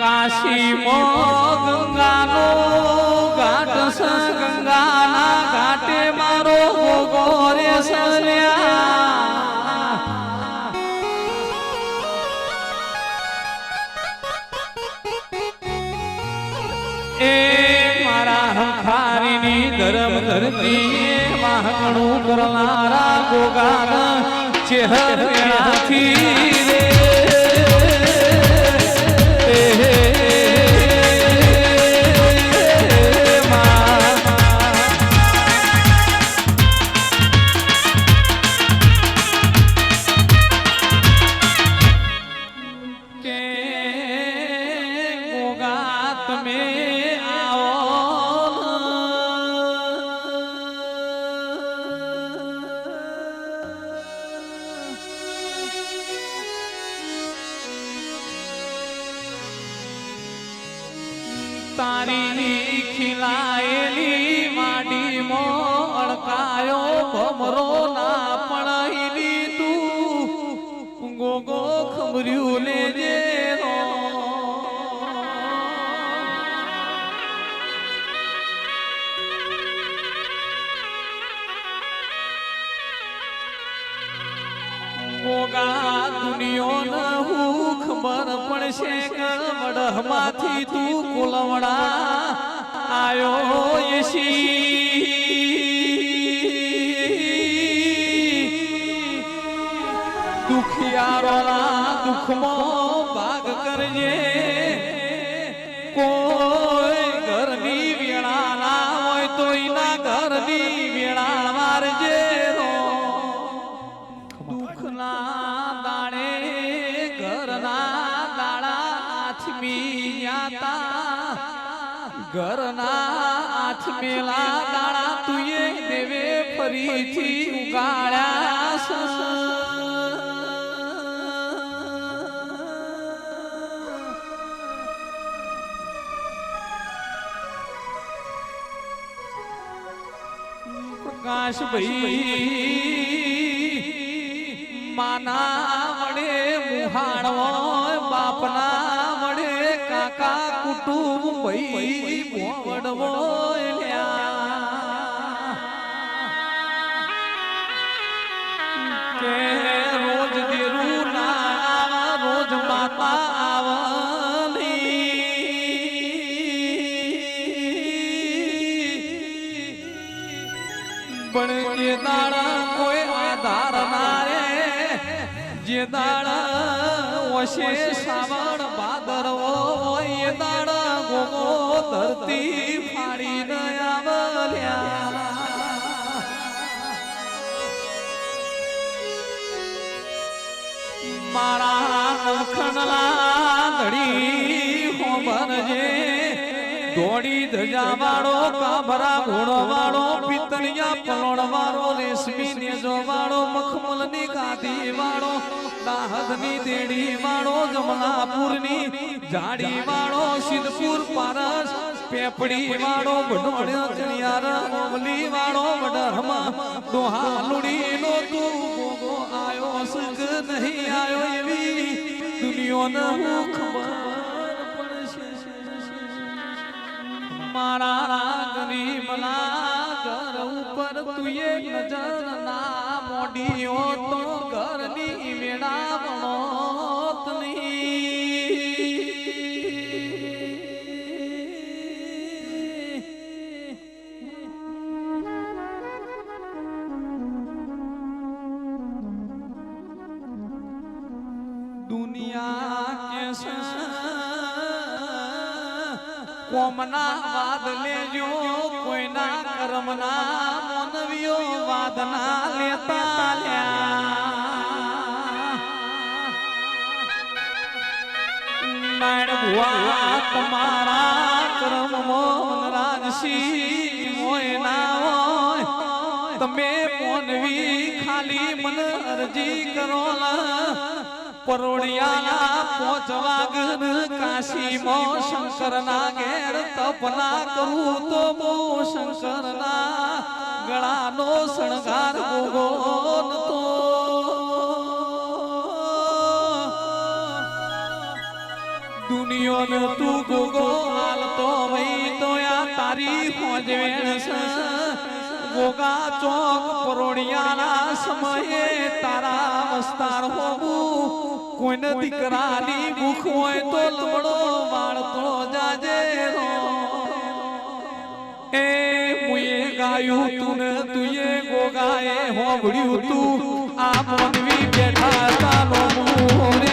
કાશી મો ગંગાનો ઘાટ સ ગંગાના ઘાટે મારો ગોગો રે એ મારા હંખારીની ધરમ ધરતી વાહણું કરનારા ગોગાન ચેહરાથી તારી ખીલાયેલી માડીમાં અડકાયો ભમરો ના પડાયેલી તું. ગોગો ખમર્યું લેજે દુનિયો ન હું ખબર પડશે તું કુલવડા આયો યશી. દુખિયારોના દુઃખમાં ભાગ કરજે. કોઈ ઘરની વેળા ના હોય તો એના ઘરની ઘરના આથમેલા દાડા તુએ દેવે ફરીથી ઉગાડ્યા પ્રકાશ ભાઈ માના વડે મુહાણવો કુટુંબ ભાઈ મોવડવો કે રોજ દેરું ના રોજ માતા પણ જે દાડા કોઈ આધાર ના રે જે દાડા ઓશે શ્રાવણ ધરતી ફાડી નયા મારા નખણલા ધડી હોબરજે દોડી ધજા વાળો કાભરા ઘોડો વાળો પિતળિયા પલોણ વાળો રેશમી નેજો વાળો મખમલની ગાદી વાળો દાહદની દેડી વાળો જમનાપુરની જાડી વાળો સિદ્ધપુર પારસ પેપડી વાળો ભડોળ ચણિયાર, ઓમલી વાળો વડરમાં ડોહા લુડી નો તું મોગો આયો, સુખ નહીં આયો એવી દુનિયો ન ખબર પડશે. મારા ગરીબના ઘર ઉપર તુએ નજર ના મોડીઓ તો ઘરની વેડા બનોત દુનિયા કોમના વાદ લેજો, કોઈના કર્મના મનવીઓ વાદના લેતા લ્યા. તમારા કર્મ મોહન રાજસી હોય ના હોય. તમે મોનવી ખાલી મન અરજી કરો પરોડિયાના પોચ વાગન કાશીમાં શંકરના ઘેર તપના કરું તો બહુ શંકરના ગળાનો શણગાર ગોગોન તો દુનિયોને તું ગોગો હાલતો વઈ તો આ તારી હોજવેણ છે ગોગા ચોક પરોણિયાના સમયે તારા વસ્તાર હોવું. કોઈને દીકરાની ભૂખ હોય તો લમડો વાળતો જાજે એ મુએ ગાયું તું તુએ ગોગાએ હોવડ્યું તું. આ મનવી બેઠા તાનો મુરે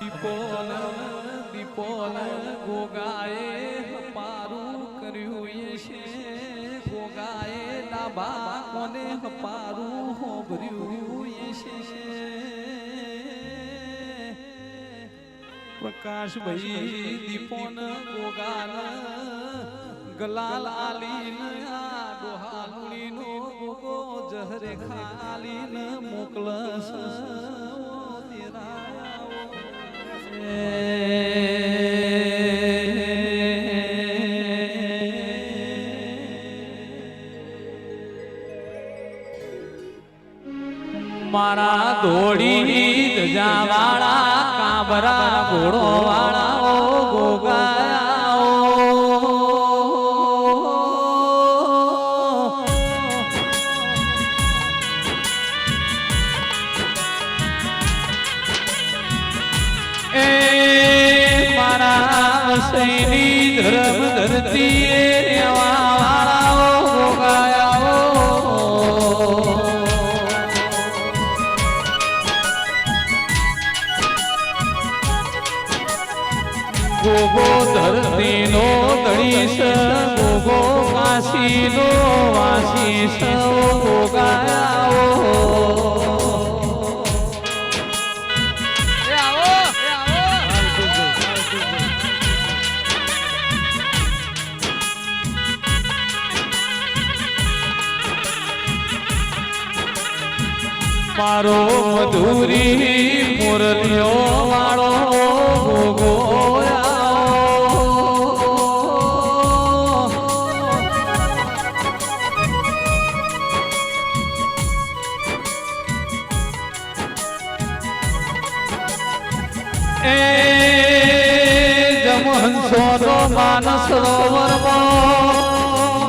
દીપોલ દીપોલ ગોગાએ હપારું કર્યું એ છે ગોગાએ ડાબા કોને હપારું હોભર્યું એ છે પ્રકાશ ભાઈ દીપોન ગોગાન ગલાલ આલીન, આ નો ગોગો જહરે ખાલીન, મોકલસ મારા દોડી જવાળા કાબરા ઘોડો કાશીનો સૌ ગોગાયા મારો મધુરી મુરલીઓ વાળો ગોગો એ માનસ સરોવરમાં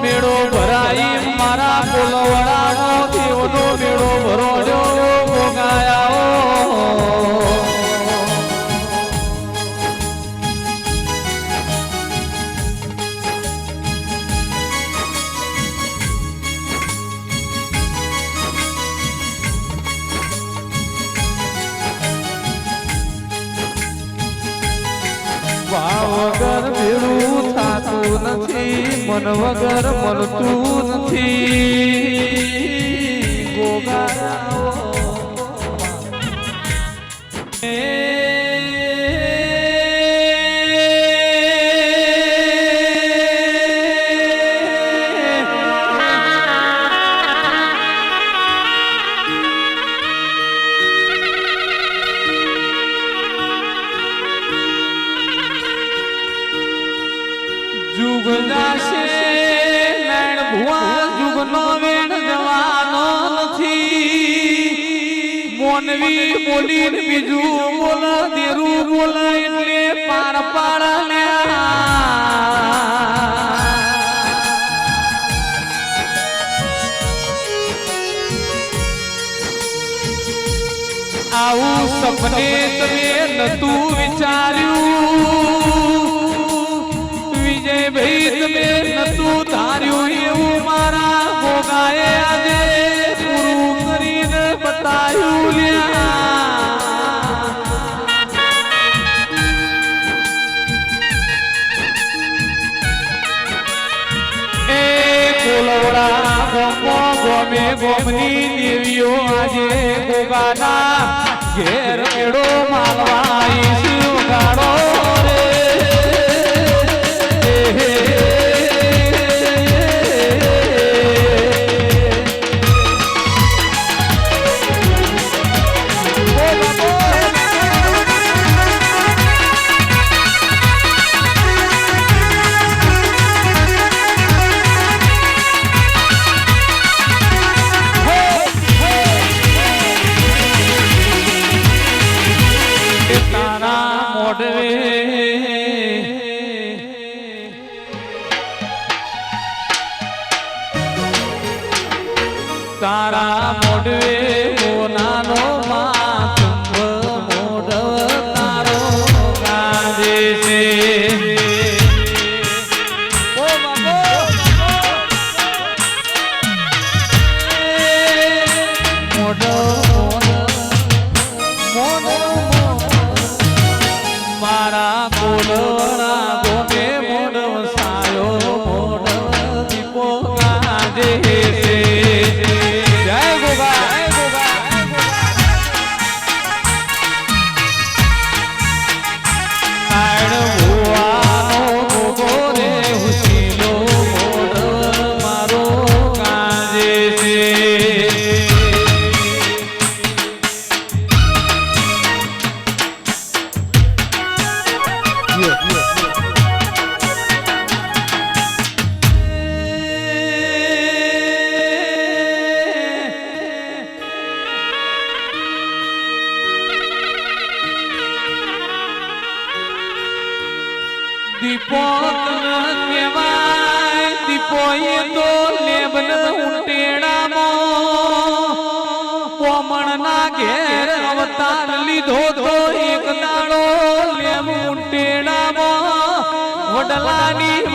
મેળો ભરાઈ મારા બોલવડાનો દેવનો મેળો ભરોડ્યો ગોગાયા વગર ભેળું થતું નથી મન વગર મળતું નથી. ગોગાયા ગાશે મેણ ભુવા જુગનો વેણ જવાનો નથી. મોનવી બોલી બીજું બોલ દેરું બોલ એટલે પાર પાર આવું સપને તમે નતું વિચાર્યું. ગોમની દેવીઓ આજે ગોગાના ઘેર એડો માલવાઈ સુગાડો રે. હે.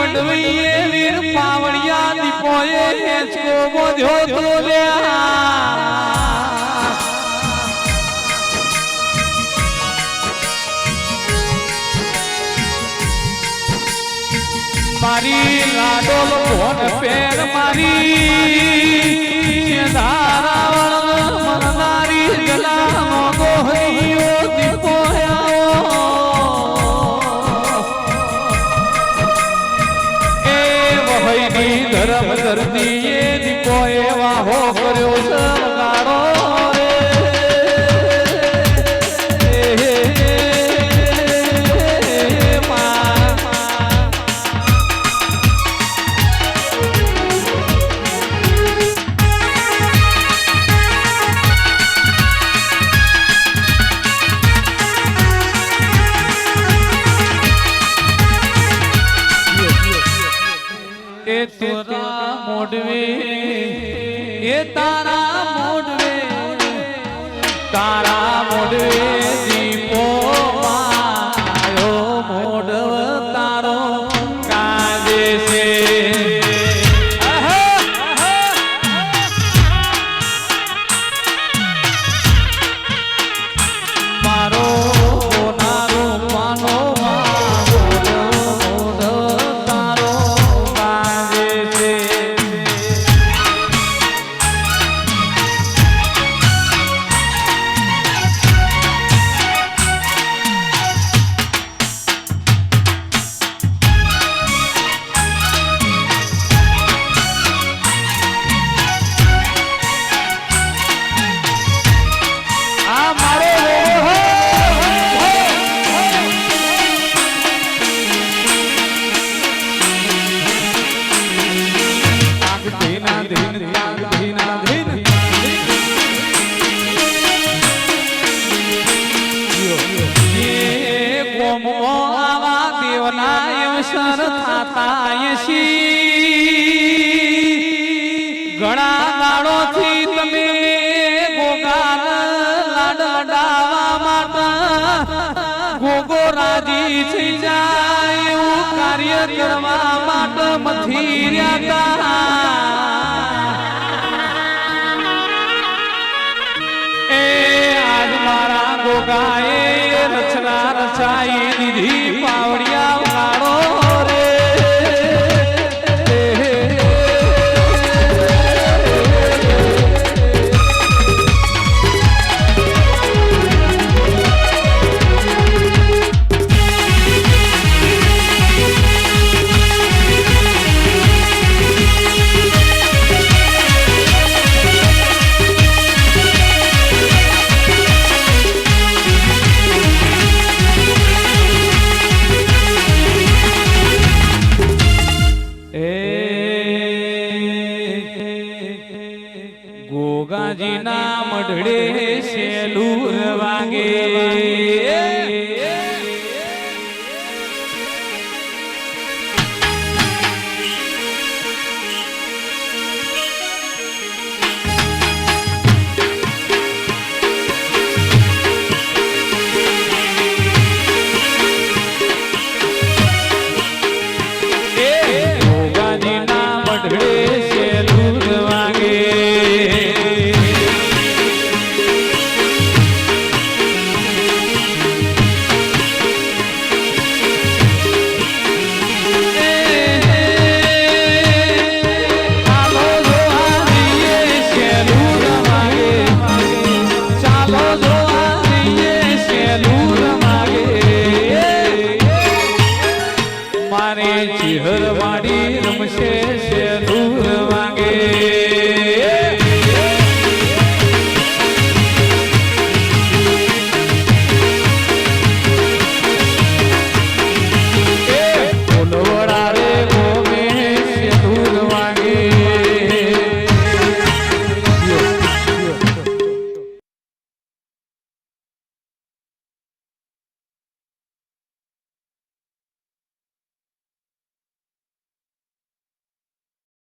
વડવીએ વીર પાવડિયા દીપોએ હેંચકો બોધ્યો તો મારી લાડો ભોન પેર મારી? Hey, hey, hey, hey. મારી ચિહર વાળી રમશે છે દૂર